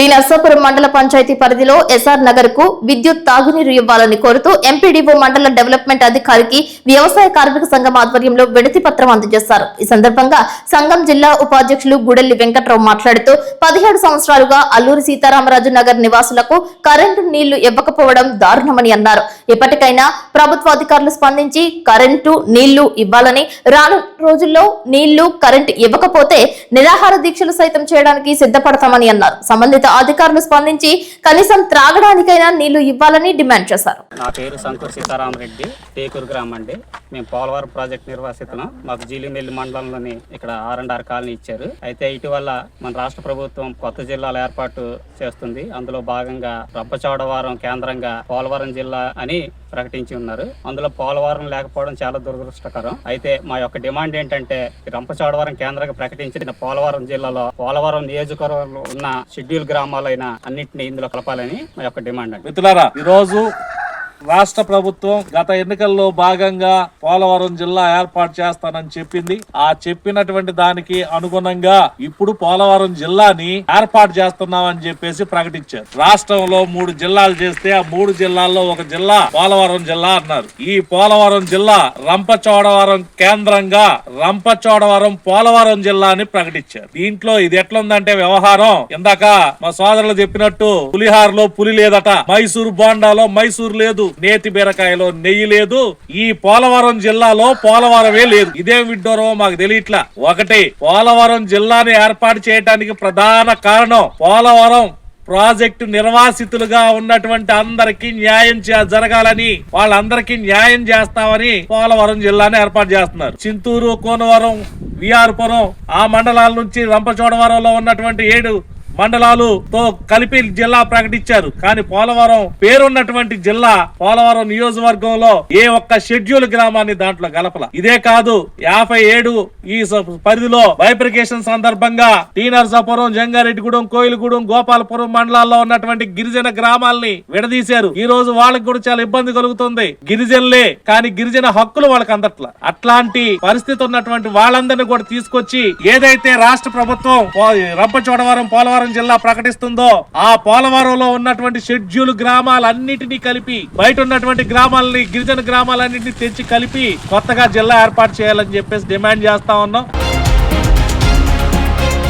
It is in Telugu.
టీ నర్సాపురం మండల పంచాయతీ పరిధిలో ఎస్ఆర్ నగర్కు విద్యుత్ తాగునీరు ఇవ్వాలని కోరుతూ ఎంపీడీఓ మండల డెవలప్మెంట్ అధికారికి వ్యవసాయ కార్మిక సంఘం ఆధ్వర్యంలో విడతి పత్రం అందజేశారు. ఈ సందర్భంగా సంఘం జిల్లా ఉపాధ్యక్షులు గుడెల్లి వెంకట్రావు మాట్లాడుతూ పదిహేడు సంవత్సరాలుగా అల్లూరి సీతారామరాజు నగర్ నివాసులకు కరెంటు నీళ్ళు ఇవ్వకపోవడం దారుణమని అన్నారు. ఇప్పటికైనా ప్రభుత్వ అధికారులు స్పందించి కరెంటు నీళ్ళు ఇవ్వాలని రాను రోజుల్లో నీళ్ళు కరెంటు ఇవ్వకపోతే నిరాహార దీక్షలు సైతం చేయడానికి సిద్ధపడతామని అన్నారు. సంబంధిత అధికారులు స్పందించి కనీసం త్రాగడానికైనా నీళ్ళు ఇవ్వాలని డిమాండ్ చేశారు. నా పేరు శంకర్ సీతారామరెడ్డి టేకూరు గ్రామం అండి మేము పోలవరం ప్రాజెక్ట్ నిర్వాసితులం. మాకు జీలిమెల్లి మండలంలోని ఇక్కడ ఆర్ అండ్ ఆర్ కాలనీ ఇచ్చారు. అయితే ఇటీవల మన రాష్ట్ర ప్రభుత్వం కొత్త జిల్లాల ఏర్పాటు చేస్తుంది. అందులో భాగంగా రబ్బచోడవరం కేంద్రంగా పోలవరం జిల్లా అని ప్రకటించి ఉన్నారు. అందులో పోలవరం లేకపోవడం చాలా దురదృష్టకరం. అయితే మా యొక్క డిమాండ్ ఏంటంటే రంపచోడవరం కేంద్రంగా ప్రకటించిన పోలవరం జిల్లాలో పోలవరం నియోజకవర్గంలో ఉన్న షెడ్యూల్ గ్రామాలైన అన్నింటినీ ఇందులో కలపాలని మా యొక్క డిమాండ్ అండి. మిత్రులారా ఈరోజు రాష్ట్ర ప్రభుత్వం గత ఎన్నికల్లో భాగంగా పోలవరం జిల్లా ఏర్పాటు చేస్తానని చెప్పింది. ఆ చెప్పినటువంటి దానికి అనుగుణంగా ఇప్పుడు పోలవరం జిల్లాని ఏర్పాటు చేస్తున్నామని చెప్పేసి ప్రకటించారు. రాష్ట్రంలో మూడు జిల్లాలు చేస్తే ఆ మూడు జిల్లాల్లో ఒక జిల్లా పోలవరం జిల్లా అన్నారు. ఈ పోలవరం జిల్లా రంపచోడవరం కేంద్రంగా రంపచోడవరం పోలవరం జిల్లాని ప్రకటించారు. దీంట్లో ఇది ఎట్లుందంటే వ్యవహారం ఇందాక మా సోదరులు చెప్పినట్టు పులిహారలో పులి లేదట మైసూరు బోండాలో మైసూరు లేదు నేతి బీరకాయలో నెయ్యి లేదు. ఈ పోలవరం జిల్లాలో పోలవరమే లేదు. ఇదేం విడ్డోరో మాకు తెలియట్లా. ఒకటి పోలవరం జిల్లాని ఏర్పాటు చేయడానికి ప్రధాన కారణం పోలవరం ప్రాజెక్టు నిర్వాసితులుగా ఉన్నటువంటి అందరికి న్యాయం చే- జరగాలని వాళ్ళందరికీ న్యాయం చేస్తామని పోలవరం జిల్లాని ఏర్పాటు చేస్తున్నారు. చింతూరు కోనవరం విఆర్పురం ఆ మండలాల నుంచి రంపచోడవరంలో ఉన్నటువంటి ఏడు మండలాలుతో కలిపి జిల్లా ప్రకటించారు. కానీ పోలవరం పేరున్నటువంటి జిల్లా పోలవరం నియోజకవర్గంలో ఏ ఒక్క షెడ్యూల్ గ్రామాన్ని దాంట్లో గలపల. ఇదే కాదు యాభై ఏడు ఈ పరిధిలో బైప్రికేషన్ సందర్భంగా టీ నరసాపురం జంగారెడ్డిగూడెం కోయిలగూడెం గోపాలపురం మండలాల్లో ఉన్నటువంటి గిరిజన గ్రామాల్ని విడదీశారు. ఈ రోజు వాళ్ళకి కూడా చాలా ఇబ్బంది కలుగుతుంది. గిరిజనులే కానీ గిరిజన హక్కులు వాళ్ళకి అందట్ల. అట్లాంటి పరిస్థితి ఉన్నటువంటి వాళ్ళందరినీ కూడా తీసుకొచ్చి ఏదైతే రాష్ట్ర ప్రభుత్వం రబ్బ చోడవరం పోలవరం జిల్లా ప్రకటిస్తుందో ఆ పోలవరంలో ఉన్నటువంటి షెడ్యూల్ గ్రామాలన్నిటినీ కలిపి బయట ఉన్నటువంటి గ్రామాలని గిరిజన గ్రామాలన్నింటినీ తెచ్చి కలిపి కొత్తగా జిల్లా ఏర్పాటు చేయాలని చెప్పేసి డిమాండ్ చేస్తా ఉన్నాం.